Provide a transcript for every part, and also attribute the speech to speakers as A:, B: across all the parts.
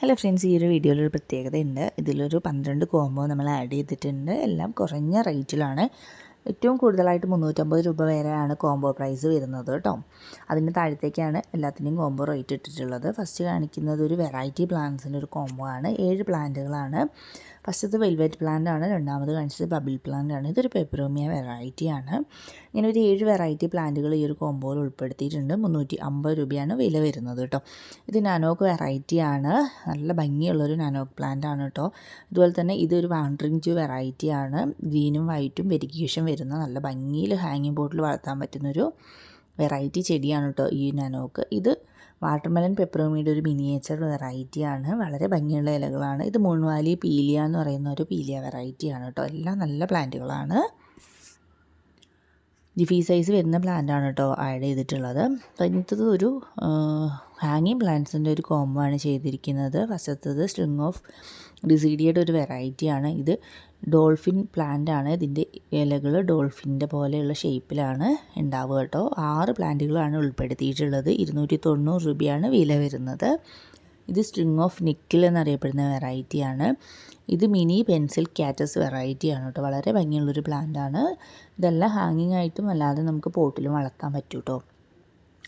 A: Hello friends ഈ ഒരു വീഡിയോയിലൊരു പ്രത്യേകതയുണ്ട്. ഇതിലൊരു പന്ത്രണ്ട് കോംബോ നമ്മൾ ആഡ് ചെയ്തിട്ടുണ്ട്. എല്ലാം കുറഞ്ഞ റേറ്റിലാണ് ഏറ്റവും കൂടുതലായിട്ട് മുന്നൂറ്റമ്പത് രൂപ വരെയാണ് കോംബോ പ്രൈസ് വരുന്നത് കേട്ടോ അതിന് താഴത്തേക്കാണ് എല്ലാത്തിന്റെയും കോംബോ റേറ്റ് ഇട്ടിട്ടുള്ളത്. ഫസ്റ്റ് കാണിക്കുന്നത് ഒരു വെറൈറ്റി പ്ലാന്റ്സിന്റെ ഒരു കോംബോ ആണ്. ഏഴ് പ്ലാന്റുകളാണ് ഫസ്റ്റത്തെ വെൽവെറ്റ് പ്ലാന്റ് ആണ്. രണ്ടാമത് കാണിച്ചത് ബബിൾ പ്ലാന്റ് ആണ്. ഇതൊരു പെപ്പറോമിയ വെറൈറ്റിയാണ് ഇങ്ങനെ ഒരു ഏഴ് വെറൈറ്റി പ്ലാന്റുകൾ ഈ ഒരു കോംബോയിൽ ഉൾപ്പെടുത്തിയിട്ടുണ്ട്. മുന്നൂറ്റി അമ്പത് രൂപയാണ് വില വരുന്നത് കേട്ടോ ഇത് നാനോക്ക് വെറൈറ്റിയാണ് നല്ല ഭംഗിയുള്ളൊരു നാനോക്ക് പ്ലാന്റ് ആണ് കേട്ടോ അതുപോലെ തന്നെ ഇതൊരു വാണ്ടറിങ് ടു വെറൈറ്റിയാണ് ഗ്രീനും വൈറ്റും വെരിഗേഷൻ വരുന്ന നല്ല ഭംഗിയിൽ ഹാങ്ങിങ് ബോട്ടിൽ വളർത്താൻ പറ്റുന്നൊരു വെറൈറ്റി ചെടിയാണ് കേട്ടോ ഈ നനോക്ക് ഇത് വാട്ടർമെലൻ പെപ്പറോമിയുടെ ഒരു മിനിയേച്ചർ വെറൈറ്റിയാണ് വളരെ ഭംഗിയുള്ള ഇലകളാണ്. ഇത് മുൺവാലി പീലിയ എന്ന് പറയുന്ന ഒരു പീലിയ വെറൈറ്റിയാണ് കേട്ടോ എല്ലാം നല്ല പ്ലാന്റുകളാണ് ജിഫി സൈസ് വരുന്ന പ്ലാന്റാണ് കേട്ടോ ആഡ് ചെയ്തിട്ടുള്ളത്. കഴിഞ്ഞത്തത് ഒരു ഹാങ്ങിങ് പ്ലാന്റ്സിന്റെ ഒരു കോംബോ ആണ് ചെയ്തിരിക്കുന്നത്. ഫസ്റ്റത്തത് സ്ട്രിങ് ഓഫ് ഡിസീഡിയയുടെ ഒരു വെറൈറ്റിയാണ് ഇത് ഡോൾഫിൻ പ്ലാന്റ് ആണ്. ഇതിന്റെ ഇലകൾ ഡോൾഫിന്റെ പോലെയുള്ള ഷേപ്പിലാണ് ഉണ്ടാവുക കേട്ടോ ആറ് പ്ലാന്റുകളാണ് ഉൾപ്പെടുത്തിയിട്ടുള്ളത്. ഇരുന്നൂറ്റി തൊണ്ണൂറ് രൂപയാണ് വില വരുന്നത്. ഇത് സ്ട്രിങ് ഓഫ് നിക്കിൽ എന്നറിയപ്പെടുന്ന വെറൈറ്റിയാണ് ഇത് മിനി പെൻസിൽ കാറ്റസ് വെറൈറ്റിയാണ് കേട്ടോ. വളരെ ഭംഗിയുള്ളൊരു പ്ലാന്റ് ആണ്. ഇതെല്ലാം ഹാങ്ങിങ് ആയിട്ടും അല്ലാതെ നമുക്ക് പോട്ടിലും വളർത്താൻ പറ്റും കേട്ടോ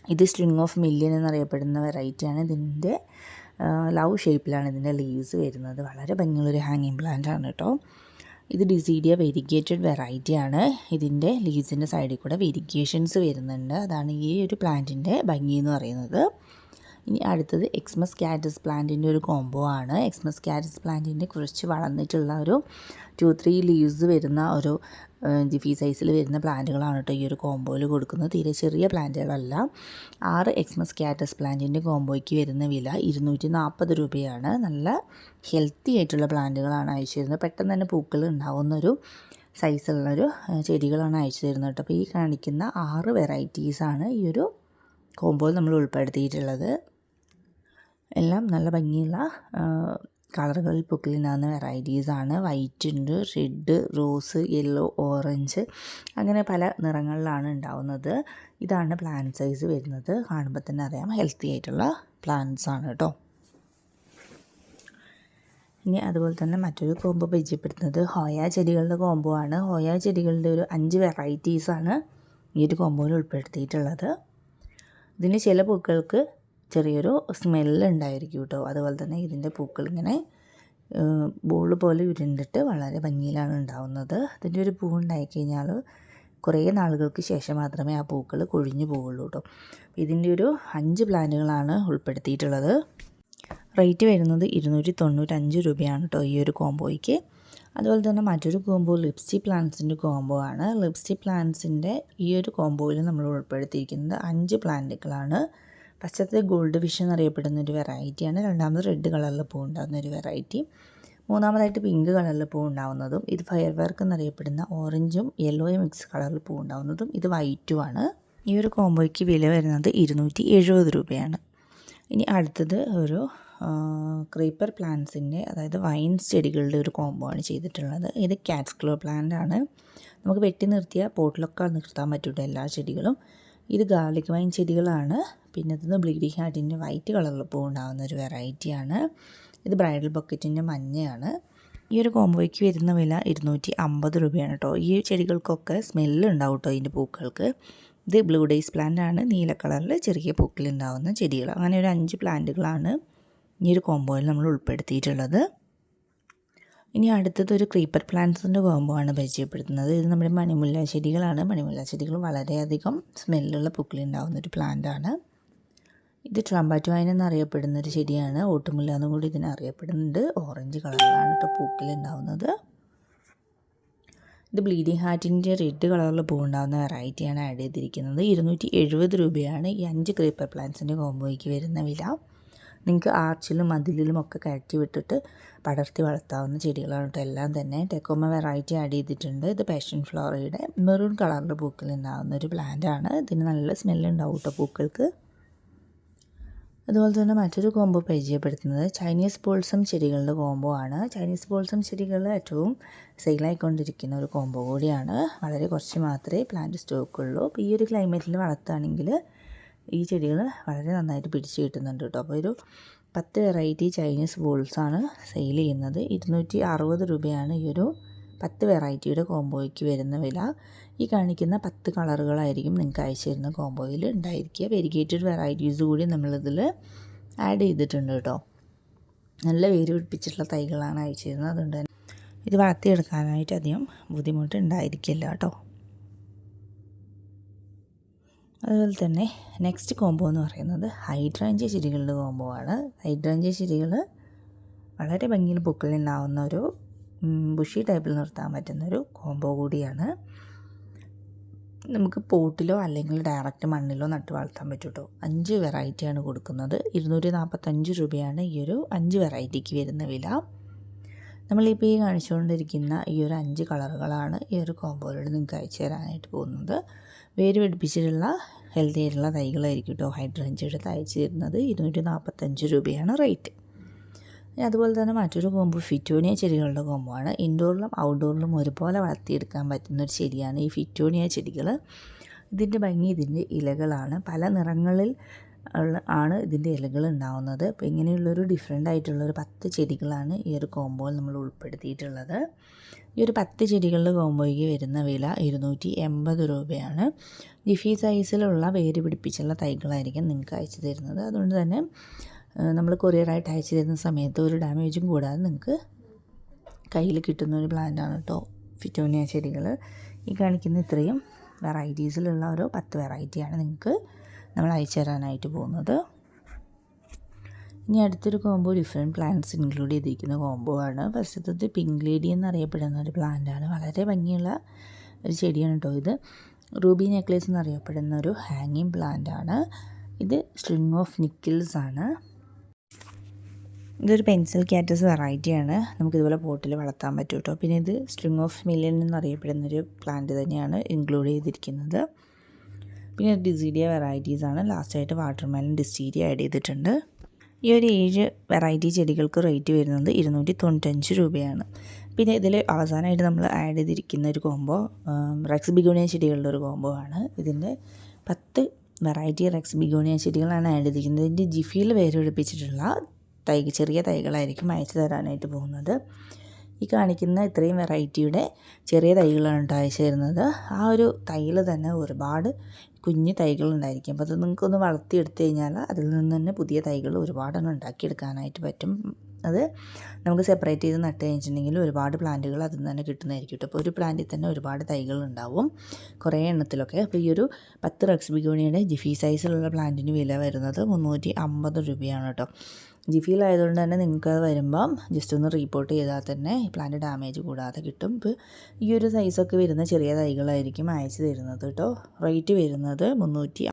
A: ഇത് സ്ട്രിങ് ഓഫ് മില്യൻ എന്നറിയപ്പെടുന്ന വെറൈറ്റിയാണ് ഇതിന്റെ ലവ് ഷേപ്പിലാണ് ഇതിന്റെ ലീവ്സ് വരുന്നത്. വളരെ ഭംഗിയുള്ളൊരു ഹാങ്ങിങ് പ്ലാന്റ് ആണ് കേട്ടോ. ഇത് ഡിസീഡിയ വെരിഗേറ്റഡ് വെറൈറ്റി ആണ്. ഇതിന്റെ ലീവ്സിന്റെ സൈഡിൽ കൂടെ വെരിഗേഷൻസ് വരുന്നുണ്ട്. അതാണ് ഈ ഒരു പ്ലാന്റിന്റെ ഭംഗി എന്ന് പറയുന്നത്. ഇനി അടുത്തത് എക്സ്മസ് കാറ്റസ് പ്ലാന്റിന്റെ ഒരു കോംബോ ആണ്. എക്സ്മസ് കാറ്റസ് പ്ലാന്റിന്റെ കുറച്ച് വളർന്നിട്ടുള്ള ഒരു ടു ത്രീ ലീവ്സ് വരുന്ന ഒരു ജിഫി സൈസിൽ വരുന്ന പ്ലാന്റുകളാണ് കേട്ടോ ഈ ഒരു കോംബോയിൽ കൊടുക്കുന്നത്. തീരെ ചെറിയ പ്ലാന്റുകളല്ല. ആറ് എക്സ്മസ് കാറ്റസ് പ്ലാന്റിന്റെ കോംബോയ്ക്ക് വരുന്ന വില ഇരുന്നൂറ്റി നാൽപ്പത് രൂപയാണ്. നല്ല ഹെൽത്തി ആയിട്ടുള്ള പ്ലാന്റുകളാണ് അയച്ചു തരുന്നത് പെട്ടെന്ന് തന്നെ പൂക്കൾ ഉണ്ടാവുന്നൊരു സൈസുള്ളൊരു ചെടികളാണ് അയച്ചു തരുന്നത് കേട്ടോ. അപ്പോൾ ഈ കാണിക്കുന്ന ആറ് വെറൈറ്റീസാണ് ഈ ഒരു കോംബോയിൽ നമ്മൾ ഉൾപ്പെടുത്തിയിട്ടുള്ളത്. എല്ലാം നല്ല ഭംഗിയുള്ള കളറുകളിൽ പൊക്കിലുണ്ടാകുന്ന വെറൈറ്റീസാണ് വൈറ്റ് ഉണ്ട് റെഡ് റോസ് യെല്ലോ ഓറഞ്ച് അങ്ങനെ പല നിറങ്ങളിലാണ് ഉണ്ടാവുന്നത്. ഇതാണ് പ്ലാന്റ് സൈസ് വരുന്നത്. കാണുമ്പോൾ തന്നെ അറിയാം ഹെൽത്തി ആയിട്ടുള്ള പ്ലാന്റ്സ് ആണ് കേട്ടോ ഇനി അതുപോലെ തന്നെ മറ്റൊരു കോംബോ പരിചയപ്പെടുത്തുന്നത് ഹോയ ചെടികളുടെ കോംബോ ആണ്. ഹോയ ചെടികളുടെ ഒരു അഞ്ച് വെറൈറ്റീസാണ് ഈ ഒരു കോംബോയിൽ ഉൾപ്പെടുത്തിയിട്ടുള്ളത്. ഇതിന് ചില പൂക്കൾക്ക് ചെറിയൊരു സ്മെല്ല് ഉണ്ടായിരിക്കും കേട്ടോ അതുപോലെ തന്നെ ഇതിന്റെ പൂക്കൾ ഇങ്ങനെ ബോൾ പോലെ ഉരുണ്ടിട്ട് വളരെ ഭംഗിയിലാണ് ഉണ്ടാവുന്നത്. അതിന്റെ ഒരു പൂ ഉണ്ടായി കഴിഞ്ഞാൽ കുറേ നാളുകൾക്ക് ശേഷം മാത്രമേ ആ പൂക്കൾ കൊഴിഞ്ഞു പോവുള്ളൂ കേട്ടോ ഇതിന്റെ ഒരു അഞ്ച് പ്ലാന്റുകളാണ് ഉൾപ്പെടുത്തിയിട്ടുള്ളത്. റേറ്റ് വരുന്നത് ഇരുന്നൂറ്റി തൊണ്ണൂറ്റഞ്ച് രൂപയാണ് കേട്ടോ ഈ ഒരു കോംബോയ്ക്ക്. അതുപോലെ തന്നെ മറ്റൊരു കോംബോ ലിപ്സ്റ്റി പ്ലാന്റ്സിന്റെ കോംബോ ആണ്. ലിപ്സ്റ്റി പ്ലാന്റ്സിന്റെ ഈ ഒരു കോംബോയിൽ നമ്മൾ ഉൾപ്പെടുത്തിയിരിക്കുന്നത് അഞ്ച് പ്ലാന്റുകളാണ്. ഫസ്റ്റത്തെ ഗോൾഡ് ഫിഷ് എന്നറിയപ്പെടുന്ന ഒരു വെറൈറ്റിയാണ്. രണ്ടാമത് റെഡ് കളറിൽ പൂ ഉണ്ടാകുന്ന ഒരു വെറൈറ്റി. മൂന്നാമതായിട്ട് പിങ്ക് കളറിൽ പൂ ഉണ്ടാകുന്നതും ഇത് ഫയർ വർക്ക് എന്നറിയപ്പെടുന്ന ഓറഞ്ചും യെല്ലോയും മിക്സ് കളറിൽ പൂ ഉണ്ടാകുന്നതും ഇത് വൈറ്റുമാണ് ഈ ഒരു കോംബോയ്ക്ക് വില വരുന്നത് ഇരുന്നൂറ്റി എഴുപത് രൂപയാണ്. ഇനി അടുത്തത് ഒരു ക്രീപ്പർ പ്ലാന്റ്സിന്റെ അതായത് വൈൻസ് ചെടികളുടെ ഒരു കോംബോ ആണ് ചെയ്തിട്ടുള്ളത്. ഇത് കാറ്റ്സ്ക്ലോ പ്ലാന്റ് ആണ്. നമുക്ക് വെട്ടി നിർത്തിയ പോട്ടിലൊക്കെ നിർത്താൻ പറ്റും എല്ലാ ചെടികളും. ഇത് ഗാർലിക് വൈൻ ചെടികളാണ്. പിന്നെ ഇതൊന്ന് ബ്ലീഡിങ് ഹാർട്ടിന്റെ വൈറ്റ് കളറിൽ പൂ ഒരു വെറൈറ്റിയാണ് ഇത് ബ്രൈഡൽ ബക്കറ്റിന്റെ മഞ്ഞയാണ്. ഈ ഒരു കോംബോയ്ക്ക് വരുന്ന വില ഇരുന്നൂറ്റി അമ്പത് രൂപയാണ് കേട്ടോ ഈ ചെടികൾക്കൊക്കെ സ്മെല്ലുണ്ടാവും കേട്ടോ ഇതിന്റെ പൂക്കൾക്ക്. ഇത് ബ്ലൂ ഡേയ്സ് പ്ലാന്റ് ആണ്. നീല കളറിൽ ചെറിയ പൂക്കളുണ്ടാവുന്ന ചെടികൾ. അങ്ങനെ ഒരു അഞ്ച് പ്ലാന്റുകളാണ് ഈ ഒരു കോംബോയിൽ നമ്മൾ ഉൾപ്പെടുത്തിയിട്ടുള്ളത്. ഇനി അടുത്തത് ഒരു ക്രീപ്പർ പ്ലാന്റ്സിന്റെ കോംബോ ആണ് പരിചയപ്പെടുത്തുന്നത്. ഇത് നമ്മുടെ മണിമുല്ല ചെടികളാണ്. മണിമുല്ല ചെടികൾ വളരെയധികം സ്മെല്ലുള്ള പൂക്കളുണ്ടാകുന്ന ഒരു പ്ലാന്റ് ആണ്. ഇത് ട്രംബാറ്റോ എന്നറിയപ്പെടുന്ന ഒരു ചെടിയാണ്. ഓട്ടുമുല്ല എന്നും കൂടി ഇതിനെ അറിയപ്പെടുന്നുണ്ട്. ഓറഞ്ച് കളറിലാണ് കേട്ടോ പൂക്കളുണ്ടാവുന്നത്. ഇത് ബ്ലീഡിങ് ഹാർട്ടിന്റെ റെഡ് കളറിൽ പൂ ഉണ്ടാകുന്ന വെറൈറ്റിയാണ് ആഡ് ചെയ്തിരിക്കുന്നത്. ഇരുന്നൂറ്റി എഴുപത് രൂപയാണ് ഈ അഞ്ച് ക്രീപ്പർ പ്ലാന്റ്സിന്റെ കോമ്പോയ്ക്ക് വരുന്ന വില. നിങ്ങൾക്ക് ആർച്ചിലും മതിലിലും ഒക്കെ കയറ്റി വിട്ടിട്ട് പടർത്തി വളർത്താവുന്ന ചെടികളാണ് കേട്ടോ. എല്ലാം തന്നെ ടെക്കോമ വെറൈറ്റി ആഡ് ചെയ്തിട്ടുണ്ട്. ഇത് പാഷൻ ഫ്ലോറയുടെ മെറൂൺ കളറിന്റെ പൂക്കൾ ഉണ്ടാകുന്ന ഒരു പ്ലാന്റ് ആണ്. ഇതിന് നല്ല സ്മെല്ല് ഉണ്ടാവും കേട്ടോ പൂക്കൾക്ക്. അതുപോലെ തന്നെ മറ്റൊരു കോംബോ പരിചയപ്പെടുത്തുന്നത് ചൈനീസ് ബോൾസം ചെടികളുടെ കോംബോ ആണ്. ചൈനീസ് ബോൾസം ചെടികൾ ഏറ്റവും സെയിലായിക്കൊണ്ടിരിക്കുന്ന ഒരു കോംബോ കൂടിയാണ്. വളരെ കുറച്ച് മാത്രമേ പ്ലാന്റ് സ്റ്റോക്കുള്ളൂ അപ്പോൾ ഈ ഒരു ക്ലൈമറ്റിൽ വളർത്തുകയാണെങ്കിൽ ഈ ചെടികൾ വളരെ നന്നായിട്ട് പിടിച്ച് കിട്ടുന്നുണ്ട് കേട്ടോ. അപ്പോൾ ഒരു പത്ത് വെറൈറ്റി ചൈനീസ് ബോൾസാണ് സെയിൽ ചെയ്യുന്നത്. ഇരുന്നൂറ്റി അറുപത് രൂപയാണ് ഈ ഒരു പത്ത് വെറൈറ്റിയുടെ കോംബോയ്ക്ക് വരുന്ന വില. ഈ കാണിക്കുന്ന പത്ത് കളറുകളായിരിക്കും നിങ്ങൾക്ക് അയച്ചു തരുന്ന കോംബോയിൽ ഉണ്ടായിരിക്കുക. വെരിഗേറ്റഡ് വെറൈറ്റീസ് കൂടി നമ്മളിതിൽ ആഡ് ചെയ്തിട്ടുണ്ട് കേട്ടോ. നല്ല വേര് പിടിപ്പിച്ചിട്ടുള്ള തൈകളാണ് അയച്ചു തരുന്നത്. അതുകൊണ്ട് തന്നെ ഇത് വളർത്തിയെടുക്കാനായിട്ട് അധികം ബുദ്ധിമുട്ട് ഉണ്ടായിരിക്കില്ല കേട്ടോ. അതുപോലെ തന്നെ നെക്സ്റ്റ് കോംബോ എന്ന് പറയുന്നത് ഹൈഡ്രാഞ്ചിയ ചെടികളുടെ കോംബോ ആണ്. ഹൈഡ്രാഞ്ചിയ ചെടികൾ വളരെ ഭംഗിയിൽ പൂക്കളുണ്ടാവുന്ന ഒരു ബുഷി ടൈപ്പിൽ നിർത്താൻ പറ്റുന്ന ഒരു കോംബോ കൂടിയാണ്. നമുക്ക് പോട്ടിലോ അല്ലെങ്കിൽ ഡയറക്റ്റ് മണ്ണിലോ നട്ട് വളർത്താൻ പറ്റുമോ അഞ്ച് വെറൈറ്റിയാണ് കൊടുക്കുന്നത്. ഇരുന്നൂറ്റി നാൽപ്പത്തഞ്ച് രൂപയാണ് ഈ ഒരു അഞ്ച് വെറൈറ്റിക്ക് വരുന്ന വില. നമ്മളിപ്പോൾ ഈ കാണിച്ചുകൊണ്ടിരിക്കുന്ന ഈ ഒരു അഞ്ച് കളറുകളാണ് ഈ ഒരു കോമ്പോയിലൂടെ നിങ്ങൾക്ക് അയച്ചു തരാനായിട്ട് പോകുന്നത്. വേര് പിടിപ്പിച്ചിട്ടുള്ള ഹെൽത്തി ആയിട്ടുള്ള തൈകളായിരിക്കും കേട്ടോ ഹൈഡ്രഞ്ച് എടുത്ത് അയച്ചു തരുന്നത്. ഇരുന്നൂറ്റി നാൽപ്പത്തഞ്ച് രൂപയാണ് റേറ്റ് അതുപോലെ തന്നെ മറ്റൊരു കോമ്പോ ഫിറ്റോണിയ ചെടികളുടെ കോമ്പോ ആണ്. ഇൻഡോറിലും ഔട്ട്ഡോറിലും ഒരുപോലെ വളർത്തിയെടുക്കാൻ പറ്റുന്ന ഒരു ചെടിയാണ് ഈ ഫിറ്റോണിയ ചെടികൾ ഇതിന്റെ ഭംഗി ഇതിന്റെ ഇലകളാണ്. പല നിറങ്ങളിൽ ആണ് ഇതിന്റെ ഇലകൾ ഉണ്ടാവുന്നത്. അപ്പോൾ ഇങ്ങനെയുള്ളൊരു ഡിഫറെന്റ് ആയിട്ടുള്ള ഒരു പത്ത് ചെടികളാണ് ഈ ഒരു കോമ്പോയിൽ നമ്മൾ ഉൾപ്പെടുത്തിയിട്ടുള്ളത്. ഈ ഒരു പത്ത് ചെടികളുടെ കോമ്പോയ്ക്ക് വരുന്ന വില ഇരുന്നൂറ്റി എൺപത് രൂപയാണ്. ജിഫി സൈസിലുള്ള വേര് പിടിപ്പിച്ചുള്ള തൈകളായിരിക്കും നിങ്ങൾക്ക് അയച്ചു തരുന്നത്. അതുകൊണ്ട് തന്നെ നമ്മൾ കൊറിയറായിട്ട് അയച്ചു തരുന്ന സമയത്ത് ഒരു ഡാമേജും കൂടാതെ നിങ്ങൾക്ക് കയ്യിൽ കിട്ടുന്ന ഒരു പ്ലാന്റാണ് കേട്ടോ ഫിറ്റോനിയ ചെടികൾ ഈ കാണിക്കുന്ന ഇത്രയും വെറൈറ്റീസിലുള്ള ഒരു പത്ത് വെറൈറ്റിയാണ് നിങ്ങൾക്ക് നമ്മൾ അയച്ചു തരാനായിട്ട് പോകുന്നത്. ഇനി അടുത്തൊരു കോംബോ ഡിഫറെന്റ് പ്ലാന്റ്സ് ഇൻക്ലൂഡ് ചെയ്തിരിക്കുന്ന കോംബോ ആണ്. ഫസ്റ്റത്തത് പിങ്ക് ലേഡി എന്നറിയപ്പെടുന്ന ഒരു പ്ലാന്റാണ് വളരെ ഭംഗിയുള്ള ഒരു ചെടിയാണ് കേട്ടോ ഇത്. റൂബി നെക്ലേസ് എന്നറിയപ്പെടുന്ന ഒരു ഹാങ്ങിങ് പ്ലാന്റാണ് ഇത് സ്ട്രിങ് ഓഫ് നിക്കിൾസ് ആണ്. ഇതൊരു പെൻസിൽ ക്യാറ്റസ് വെറൈറ്റിയാണ് നമുക്കിതുപോലെ പോട്ടിൽ വളർത്താൻ പറ്റും കേട്ടോ. പിന്നെ ഇത് സ്ട്രിങ് ഓഫ് മില്യൻ എന്നറിയപ്പെടുന്നൊരു പ്ലാന്റ് തന്നെയാണ് ഇൻക്ലൂഡ് ചെയ്തിരിക്കുന്നത്. പിന്നെ ഡിസീഡിയ വെറൈറ്റീസ് ആണ്. ലാസ്റ്റായിട്ട് വാട്ടർമെലൻ ഡിസ്റ്റീരിയ ആഡ് ചെയ്തിട്ടുണ്ട്. ഈ ഒരു ഏഴ് വെറൈറ്റി ചെടികൾക്ക് റേറ്റ് വരുന്നത് ഇരുന്നൂറ്റി തൊണ്ണൂറ്റഞ്ച് രൂപയാണ്. പിന്നെ ഇതിൽ അവസാനമായിട്ട് നമ്മൾ ആഡ് ചെയ്തിരിക്കുന്ന ഒരു കോംബോ റെക്സ് ബിഗോണിയ ചെടികളുടെ ഒരു കോംബോ ആണ്. ഇതിന്റെ പത്ത് വെറൈറ്റി റെക്സ് ബിഗോണിയ ചെടികളാണ് ആഡ് ചെയ്തിരിക്കുന്നത്. ഇതിന്റെ ജിഫിയിൽ വേര് പിടിപ്പിച്ചിട്ടുള്ള തൈ ചെറിയ തൈകളായിരിക്കും അയച്ചു തരാനായിട്ട് പോകുന്നത്. ഈ കാണിക്കുന്ന ഇത്രയും വെറൈറ്റിയുടെ ചെറിയ തൈകളാണ് കേട്ടോ അയച്ചു തരുന്നത്. ആ ഒരു തൈയിൽ തന്നെ ഒരുപാട് കുഞ്ഞു തൈകൾ ഉണ്ടായിരിക്കും. അപ്പോൾ അത് നിങ്ങൾക്കൊന്ന് വളർത്തിയെടുത്തു കഴിഞ്ഞാൽ അതിൽ നിന്ന് തന്നെ പുതിയ തൈകൾ ഒരുപാടെണ്ണം ഉണ്ടാക്കിയെടുക്കാനായിട്ട് പറ്റും. അത് നമുക്ക് സെപ്പറേറ്റ് ചെയ്ത് നട്ട് കഴിഞ്ഞിട്ടുണ്ടെങ്കിൽ ഒരുപാട് പ്ലാന്റുകൾ അതിൽ നിന്ന് തന്നെ കിട്ടുന്നതായിരിക്കും കേട്ടോ അപ്പോൾ ഒരു പ്ലാന്റിൽ തന്നെ ഒരുപാട് തൈകൾ ഉണ്ടാവും. കുറേ എണ്ണത്തിലൊക്കെ. അപ്പോൾ ഈ ഒരു പത്ത് റക്സ് ബിഗോണിയുടെ ജിഫി സൈസിലുള്ള പ്ലാന്റിന് വില വരുന്നത് മുന്നൂറ്റി അമ്പത് രൂപയാണ് കേട്ടോ ജിഫിയിലായതുകൊണ്ട് തന്നെ നിങ്ങൾക്ക് അത് വരുമ്പം ജസ്റ്റ് ഒന്ന് റീപ്പോർട്ട് ചെയ്താൽ തന്നെ ഈ പ്ലാന്റ് ഡാമേജ് കൂടാതെ കിട്ടും. ഇപ്പോൾ ഈ ഒരു സൈസൊക്കെ വരുന്ന ചെറിയ തൈകളായിരിക്കും അയച്ചു തരുന്നത് കേട്ടോ റേറ്റ് വരുന്നത് മുന്നൂറ്റി